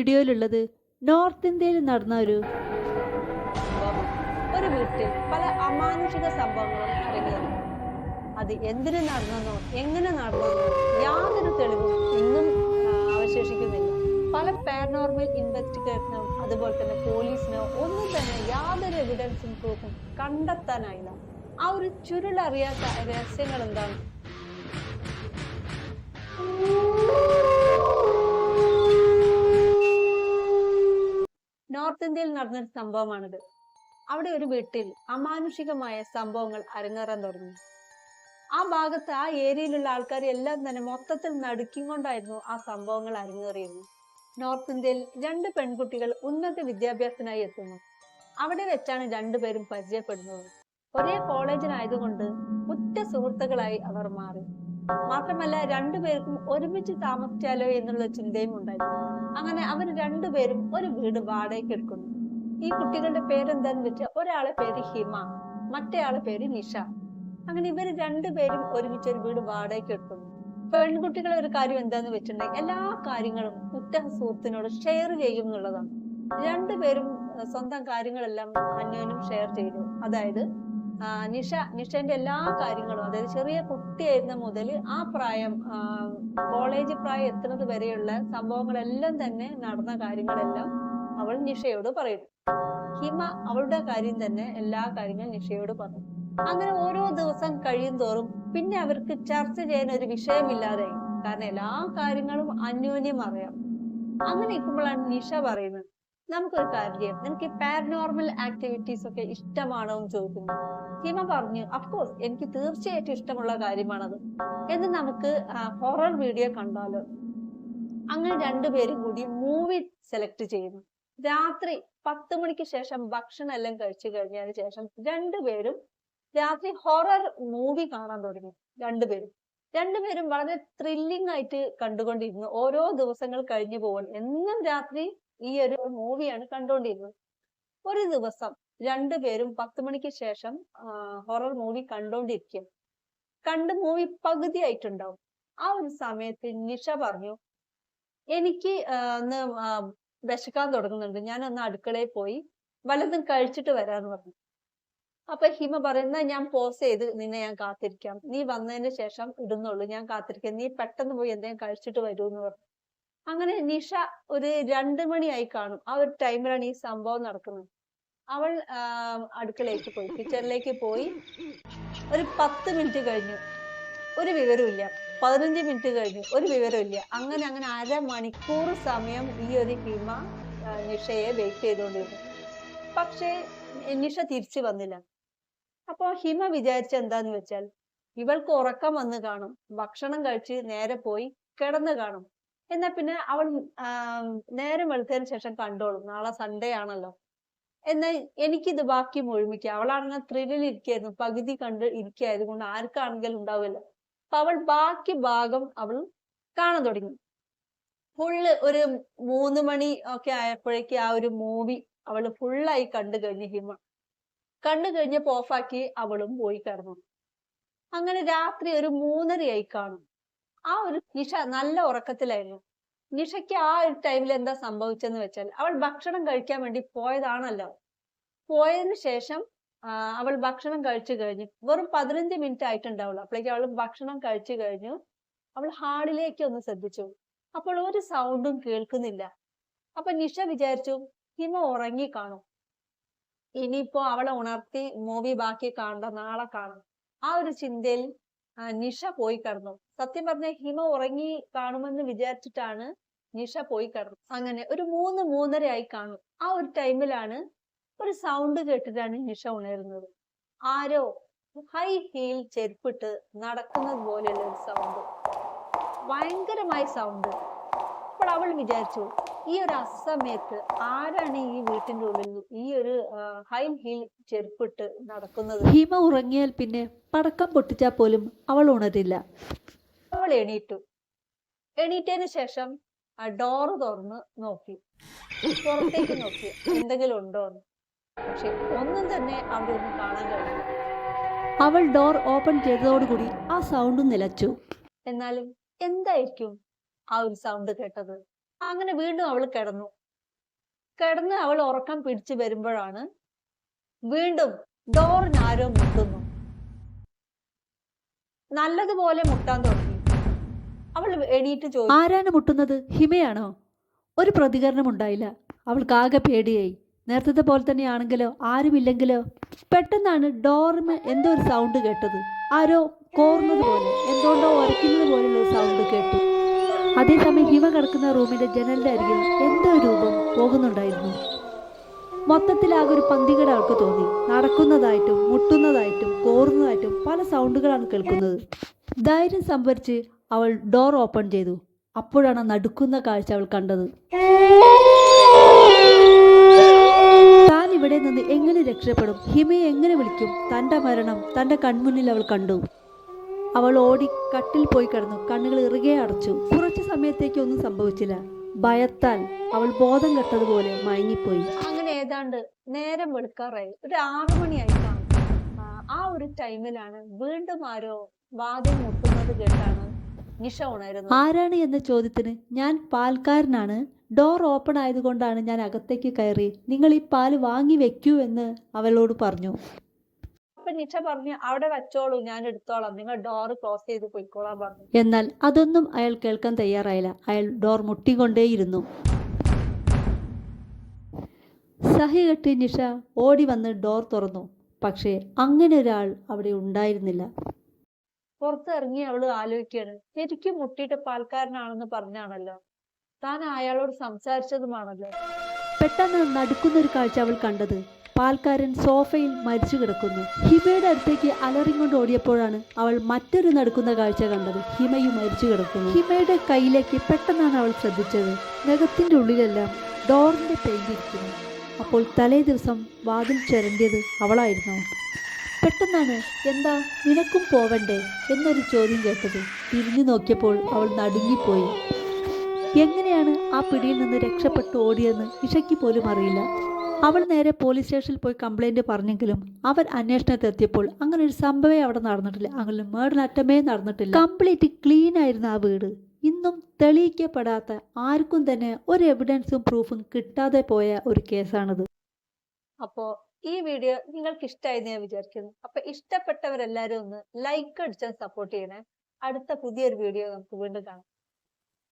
വീഡിയോയിലുള്ളത് north ഇന്ത്യയിൽ നടന്ന ഒരു. ഒരു വീട്ടിൽ പല അമാനുഷിക സംഭവങ്ങളും അത് എന്തിനു നടന്നെന്നോ എങ്ങനെ നടന്നെന്നോ യാതൊരു തെളിവും ഇന്നും അവശേഷിക്കുന്നില്ല. പല പാരനോർമൽ ഇൻവെസ്റ്റിഗേഷനും അതുപോലെ തന്നെ പോലീസിനോ ഒന്നും തന്നെ യാതൊരു എവിഡൻസും പ്രൂഫും കണ്ടെത്താനായില്ല. ആ ഒരു ചുരുളറിയാത്ത രഹസ്യങ്ങൾ എന്താണ്? നോർത്ത് ഇന്ത്യയിൽ നടന്നൊരു സംഭവമാണിത്. അവിടെ ഒരു വീട്ടിൽ അമാനുഷികമായ സംഭവങ്ങൾ അരങ്ങേറാൻ തുടങ്ങി. ആ ഭാഗത്ത് ആ ഏരിയയിലുള്ള ആൾക്കാർ എല്ലാം തന്നെ മൊത്തത്തിൽ നടുക്കിക്കൊണ്ടായിരുന്നു ആ സംഭവങ്ങൾ അരങ്ങേറിയത്. നോർത്ത് ഇന്ത്യയിൽ രണ്ട് പെൺകുട്ടികൾ ഉന്നത വിദ്യാഭ്യാസത്തിനായി എത്തുന്നു. അവിടെ വെച്ചാണ് രണ്ടുപേരും പരിചയപ്പെടുന്നത്. ഒരേ കോളേജിലായതുകൊണ്ട് ഉറ്റ സുഹൃത്തുക്കളായി അവർ മാറി. മാത്രമല്ല രണ്ടുപേർക്കും ഒരുമിച്ച് താമസിച്ചാലോ എന്നുള്ള ചിന്തയും ഉണ്ടായിരുന്നു. അങ്ങനെ അവർ രണ്ടുപേരും ഒരു വീട് വാടകയ്ക്ക് എടുക്കുന്നു. ഈ കുട്ടികളുടെ പേരെന്താന്ന് വെച്ചാൽ ഒരാളെ പേര് ഹിമ മറ്റേയാളെ പേര് നിഷ. അങ്ങനെ ഇവർ രണ്ടുപേരും ഒരുമിച്ച് ഒരു വീട് വാടകയ്ക്ക് എടുക്കുന്നു. പെൺകുട്ടികളെ ഒരു കാര്യം എന്താന്ന് വെച്ചിട്ടുണ്ടെങ്കിൽ എല്ലാ കാര്യങ്ങളും ഉറ്റ സുഹൃത്തിനോട് ഷെയർ ചെയ്യും എന്നുള്ളതാണ്. രണ്ടുപേരും സ്വന്തം കാര്യങ്ങളെല്ലാം അന്യോന്യം ഷെയർ ചെയ്തു. അതായത് നിഷ നിഷന്റെ എല്ലാ കാര്യങ്ങളും അതായത് ചെറിയ കുട്ടിയായിരുന്ന മുതൽ ആ പ്രായം കോളേജ് പ്രായം എത്തുന്നത് വരെയുള്ള സംഭവങ്ങളെല്ലാം തന്നെ നടന്ന കാര്യങ്ങളെല്ലാം അവൾ നിഷയോട് പറയും. ഹിമ അവളുടെ കാര്യം തന്നെ എല്ലാ കാര്യങ്ങളും നിഷയോട് പറഞ്ഞു. അങ്ങനെ ഓരോ ദിവസം കഴിയും തോറും പിന്നെ അവർക്ക് ചർച്ച ചെയ്യാൻ ഒരു വിഷയമില്ലാതെ കാരണം എല്ലാ കാര്യങ്ങളും അന്യോന്യം അറിയാം. അങ്ങനെ ഇരിക്കുമ്പോഴാണ് നിഷ പറയുന്നത്. നമുക്കൊരു കാര്യം നിനക്ക് പാരനോർമൽ ആക്ടിവിറ്റീസ് ഒക്കെ ഇഷ്ടമാണോ എന്ന് ചോദിക്കുന്നു. ഹിമ പറഞ്ഞു അഫ്കോഴ്സ് എനിക്ക് തീർച്ചയായിട്ടും ഇഷ്ടമുള്ള കാര്യമാണത്. എന്ന് നമുക്ക് ഹൊറർ വീഡിയോ കണ്ടാലോ. അങ്ങനെ രണ്ടുപേരും കൂടി മൂവി സെലക്ട് ചെയ്യുന്നു. രാത്രി പത്ത് മണിക്ക് ശേഷം ഭക്ഷണം എല്ലാം കഴിച്ചു കഴിഞ്ഞതിന് ശേഷം രണ്ടുപേരും രാത്രി ഹൊറർ മൂവി കാണാൻ തുടങ്ങി. രണ്ടുപേരും രണ്ടുപേരും വളരെ ത്രില്ലിംഗ് ആയിട്ട് കണ്ടുകൊണ്ടിരുന്നു. ഓരോ ദിവസങ്ങൾ കഴിഞ്ഞു പോകാൻ എന്നും രാത്രി ഈ ഒരു മൂവിയാണ് കണ്ടുകൊണ്ടിരുന്നത് ഒരു ദിവസം രണ്ടുപേരും പത്ത് മണിക്ക് ശേഷം ഹൊറർ മൂവി കണ്ടോണ്ടിരിക്കും. കണ്ട് മൂവി പകുതി ആയിട്ടുണ്ടാവും ആ ഒരു സമയത്ത് നിഷ പറഞ്ഞു എനിക്ക് ഒന്ന് വിശക്കാൻ തുടങ്ങുന്നുണ്ട്. ഞാൻ ഒന്ന് അടുക്കളയിൽ പോയി വല്ലതും കഴിച്ചിട്ട് വരാന്ന് പറഞ്ഞു. അപ്പൊ ഹിമ പറയുന്ന ഞാൻ പോസ് ചെയ്ത് നിന്നെ ഞാൻ കാത്തിരിക്കാം. നീ വന്നതിന് ശേഷം ഇടുന്നുള്ളൂ. ഞാൻ കാത്തിരിക്കാം. നീ പെട്ടെന്ന് പോയി എന്തെങ്കിലും കഴിച്ചിട്ട് വരൂ എന്ന് പറഞ്ഞു. അങ്ങനെ നിഷ ഒരു രണ്ടു മണിയായി കാണും. ആ ഒരു ടൈമിലാണ് ഈ സംഭവം നടക്കുന്നത്. അവൾ അടുക്കളയിലേക്ക് പോയി. കിച്ചണിലേക്ക് പോയി. ഒരു പത്ത് മിനിറ്റ് കഴിഞ്ഞു. ഒരു വിവരമില്ല പതിനഞ്ച് മിനിറ്റ് കഴിഞ്ഞു. ഒരു വിവരമില്ല അങ്ങനെ അങ്ങനെ അര മണിക്കൂർ സമയം ഈ ഒരു ഹിമ നിഷയെ വെയിറ്റ് ചെയ്തുകൊണ്ടിരുന്നു. പക്ഷേ നിഷ തിരിച്ചു വന്നില്ല. അപ്പോൾ ഹിമ വിചാരിച്ച എന്താന്ന് വെച്ചാൽ ഇവൾക്ക് ഉറക്കം വന്ന് കാണും. ഭക്ഷണം കഴിച്ച് നേരെ പോയി കിടന്നു കാണും. എന്നാ പിന്നെ അവൾ നേരം വെളുത്തതിന് ശേഷം കണ്ടോളും. നാളെ സൺഡേ ആണല്ലോ. എന്നാൽ എനിക്കിത് ബാക്കി മുഴുമിക്കാം. അവളാണെങ്കിൽ ത്രില്ലിൽ ഇരിക്കായിരുന്നു. പകുതി കണ്ട് ഇരിക്കായത് കൊണ്ട് ആർക്കാണെങ്കിലും ഉണ്ടാവില്ല അപ്പൊ അവൾ ബാക്കി ഭാഗം അവൾ കാണാൻ തുടങ്ങി. ഫുള്ള് ഒരു മൂന്ന് മണി ഒക്കെ ആയപ്പോഴേക്ക് ആ ഒരു മൂവി അവൾ ഫുള്ളായി കണ്ടു കഴിഞ്ഞു ഹിമ. കണ്ടു കഴിഞ്ഞപ്പോ ഓഫാക്കി അവളും പോയി കിടന്നു. അങ്ങനെ രാത്രി ഒരു മൂന്നരയായി കാണും. ആ ഒരു നിഷ നല്ല ഉറക്കത്തിലായിരുന്നു. നിഷയ്ക്ക് ആ ഒരു ടൈമിൽ എന്താ സംഭവിച്ചെന്ന് വെച്ചാൽ അവൾ ഭക്ഷണം കഴിക്കാൻ വേണ്ടി പോയതാണല്ലോ. പോയതിന് ശേഷം അവൾ ഭക്ഷണം കഴിച്ചു കഴിഞ്ഞു. വെറും പതിനഞ്ച് മിനിറ്റ് ആയിട്ടുണ്ടാവുള്ളൂ. അപ്പോഴേക്കും അവൾ ഭക്ഷണം കഴിച്ചു കഴിഞ്ഞു. അവൾ ഹാളിലേക്ക് ഒന്ന് ശ്രദ്ധിച്ചു. അപ്പോൾ ഒരു സൗണ്ടും കേൾക്കുന്നില്ല. അപ്പൊ നിഷ വിചാരിച്ചു ഹിമ ഉറങ്ങി കാണും. ഇനിയിപ്പോ അവളെ ഉണർത്തി മൂവി ബാക്കി കാണണ്ട നാളെ കാണാം. ആ ഒരു ചിന്തയിൽ നിഷ പോയി കടന്നു. സത്യം പറഞ്ഞ ഹിമ ഉറങ്ങി കാണുമെന്ന് വിചാരിച്ചിട്ടാണ് നിഷ പോയി കടന്നു. അങ്ങനെ ഒരു മൂന്ന് മൂന്നര ആയി കാണും. ആ ഒരു ടൈമിലാണ് ഒരു സൗണ്ട് കേട്ടിട്ടാണ് നിഷ ഉണരുന്നത്. ആരോ ഹൈ ഹീൽ ചെരുപ്പിട്ട് നടക്കുന്നത് പോലെയുള്ള ഒരു സൗണ്ട് ഭയങ്കരമായ സൗണ്ട് അപ്പോൾ അവൾ വിചാരിച്ചു ഈ ഒരു അസമയത്ത് ആരാണ് ഈ വീട്ടിന്റെ ഉള്ളിൽ ഈ ഒരു ഹൈ ഹീൽ ചെരുപ്പിട്ട് നടക്കുന്നത്? ഹിമ ഉറങ്ങിയാൽ പിന്നെ പടക്കം പൊട്ടിച്ചാൽ പോലും അവൾ ഉണരില്ല. അവൾ എണീറ്റു. എണീറ്റതിന് ശേഷം ആ ഡോറ് തുറന്ന് നോക്കി. പുറത്തേക്ക് നോക്കി. എന്തെങ്കിലും ഉണ്ടോ എന്ന്. പക്ഷെ ഒന്നും തന്നെ അവിടെ ഒന്നും കാണാൻ കഴിഞ്ഞില്ല. അവൾ ഡോർ ഓപ്പൺ ചെയ്തതോടുകൂടി ആ സൗണ്ട് നിലച്ചു. എന്നാലും എന്തായിരിക്കും? ആ ഒരു സൗണ്ട് കേട്ടത്. അങ്ങനെ വീണ്ടും അവൾ കിടന്നു. കിടന്ന് അവൾ ഉറക്കം പിടിച്ചു വരുമ്പോഴാണ് വീണ്ടും ഡോറിന് ആരോ മുട്ടുന്നു. നല്ലതുപോലെ മുട്ടാൻ തുടങ്ങി. അവൾ എണീറ്റ് ചോദിച്ചു ആരാണ് മുട്ടുന്നത്? ഹിമയാണോ? ഒരു പ്രതികരണം ഉണ്ടായില്ല. അവൾക്ക് ആകെ പേടിയായി. നേരത്തെ പോലെ തന്നെയാണെങ്കിലോ ആരുമില്ലെങ്കിലോ? പെട്ടെന്നാണ് ഡോറിന് എന്തോ ഒരു സൗണ്ട് കേട്ടത്. ആരോ കോർന്നത് പോലെ എന്തുകൊണ്ടോ ഉരയ്ക്കുന്നത് പോലുള്ള സൗണ്ട് കേട്ടു. അതേസമയം ഹിമ കിടക്കുന്ന റൂമിന്റെ ജനലിന്റെ അരികിൽ എന്തോ രൂപം പോകുന്നുണ്ടായിരുന്നു. മൊത്തത്തിലാകെ ഒരു പന്തികട അവൾക്ക് തോന്നി. നടക്കുന്നതായിട്ടും മുട്ടുന്നതായിട്ടും കോറുന്നതായിട്ടും പല സൗണ്ടുകളാണ് കേൾക്കുന്നത്. ധൈര്യം സംഭരിച്ച് അവൾ ഡോർ ഓപ്പൺ ചെയ്തു. അപ്പോഴാണ് നടുക്കുന്ന കാഴ്ച അവൾ കണ്ടത്. താൻ ഇവിടെ നിന്ന് എങ്ങനെ രക്ഷപ്പെടും? ഹിമയെ എങ്ങനെ വിളിക്കും? തന്റെ മരണം തന്റെ കൺമുന്നിൽ അവൾ കണ്ടു. അവൾ ഓടി കട്ടിൽ പോയി കിടന്നു. കണ്ണുകൾ ഇറുകെ അടച്ചു. കുറച്ചു സമയത്തേക്കൊന്നും സംഭവിച്ചില്ല. ഭയത്താൽ അവൾ ബോധം കെട്ടതുപോലെ മയങ്ങിപ്പോയി. അങ്ങനെ ഏതാണ്ട് നേരം വെളുക്കാറായി. ഒരു ആറു മണിയായി ആ ഒരു ടൈമിലാണ് വീണ്ടും ആരോ വാതിൽ മുട്ടുന്നത് കേട്ടാണ് നിഷ ഉണരുന്നത്. ആരാണ് എന്ന ചോദ്യത്തിന് ഞാൻ പാൽക്കാരനാണ്. ഡോർ ഓപ്പൺ ആയതുകൊണ്ടാണ് ഞാൻ അകത്തേക്ക് കയറി. നിങ്ങൾ ഈ പാൽ വാങ്ങി വെക്കൂ എന്ന് അവളോട് പറഞ്ഞു. അപ്പൊ നിഷ പറഞ്ഞു അവിടെ വെച്ചോളൂ ഞാൻ എടുത്തോളാം. നിങ്ങൾ ഡോർ ക്ലോസ് ചെയ്ത് പോയിക്കോളാം പറഞ്ഞു. എന്നാൽ അതൊന്നും അയാൾ കേൾക്കാൻ തയ്യാറായില്ല. അയാൾ ഡോർ മുട്ടിക്കൊണ്ടേയിരുന്നു. സഹി കെട്ടി നിഷ ഓടി വന്ന് ഡോർ തുറന്നു. പക്ഷേ അങ്ങനെ ഒരാൾ അവിടെ ഉണ്ടായിരുന്നില്ല. പുറത്തിറങ്ങി അവൾ ആലോചിക്കാണ് ശരിക്കും മുട്ടിയിട്ട് പാൽക്കാരനാണെന്ന് പറഞ്ഞാണല്ലോ. താൻ അയാളോട് സംസാരിച്ചതുമാണല്ലോ. പെട്ടെന്ന് നടുക്കുന്ന ഒരു കാഴ്ച അവൾ കണ്ടത്. പാൽക്കാരൻ സോഫയിൽ മരിച്ചു കിടക്കുന്നു. ഹിമയുടെ അടുത്തേക്ക് അലറിക്കൊണ്ട് ഓടിയപ്പോഴാണ് അവൾ മറ്റൊരു നടക്കുന്ന കാഴ്ച കണ്ടത്. ഹിമയും മരിച്ചു കിടക്കുന്നു. ഹിമയുടെ കയ്യിലേക്ക് പെട്ടെന്നാണ് അവൾ ശ്രദ്ധിച്ചത്. നഖത്തിന്റെ ഉള്ളിലെല്ലാം ഡോറിന്റെ പെയിന്റിരിക്കുന്നു അപ്പോൾ തലേ ദിവസം വാതിൽ ചുരണ്ടിയത് അവളായിരുന്നു. പെട്ടെന്നാണ് എന്താ നിനക്കും പോവണ്ടേ? എന്നൊരു ചോദ്യം കേട്ടത്. തിരിഞ്ഞു നോക്കിയപ്പോൾ അവൾ നടുങ്ങിപ്പോയി. എങ്ങനെയാണ് ആ പിടിയിൽ നിന്ന് രക്ഷപ്പെട്ട് ഓടിയെന്ന് ഇഷയ്ക്ക് പോലും അറിയില്ല. അവൾ നേരെ പോലീസ് സ്റ്റേഷനിൽ പോയി കംപ്ലൈന്റ് പറഞ്ഞെങ്കിലും അവർ അന്വേഷണത്തെത്തിയപ്പോൾ അങ്ങനെ ഒരു സംഭവമേ അവിടെ നടന്നിട്ടില്ല. അങ്ങനെ മേഡൻ അറ്റമേ നടന്നിട്ടില്ല. കംപ്ലീറ്റ് ക്ലീൻ ആയിരുന്നു ആ വീട്. ഇന്നും തെളിയിക്കപ്പെടാത്ത ആർക്കും തന്നെ ഒരു എവിഡൻസും പ്രൂഫും കിട്ടാതെ പോയ ഒരു കേസാണിത്. അപ്പോ ഈ വീഡിയോ നിങ്ങൾക്ക് ഇഷ്ടമായി ഞാൻ വിചാരിക്കുന്നു. അപ്പൊ ഇഷ്ടപ്പെട്ടവരെല്ലാരും ഒന്ന് ലൈക്ക് അടിച്ചാൽ സപ്പോർട്ട് ചെയ്യണേ. അടുത്ത പുതിയൊരു വീഡിയോ നമുക്ക് വീണ്ടും കാണാം.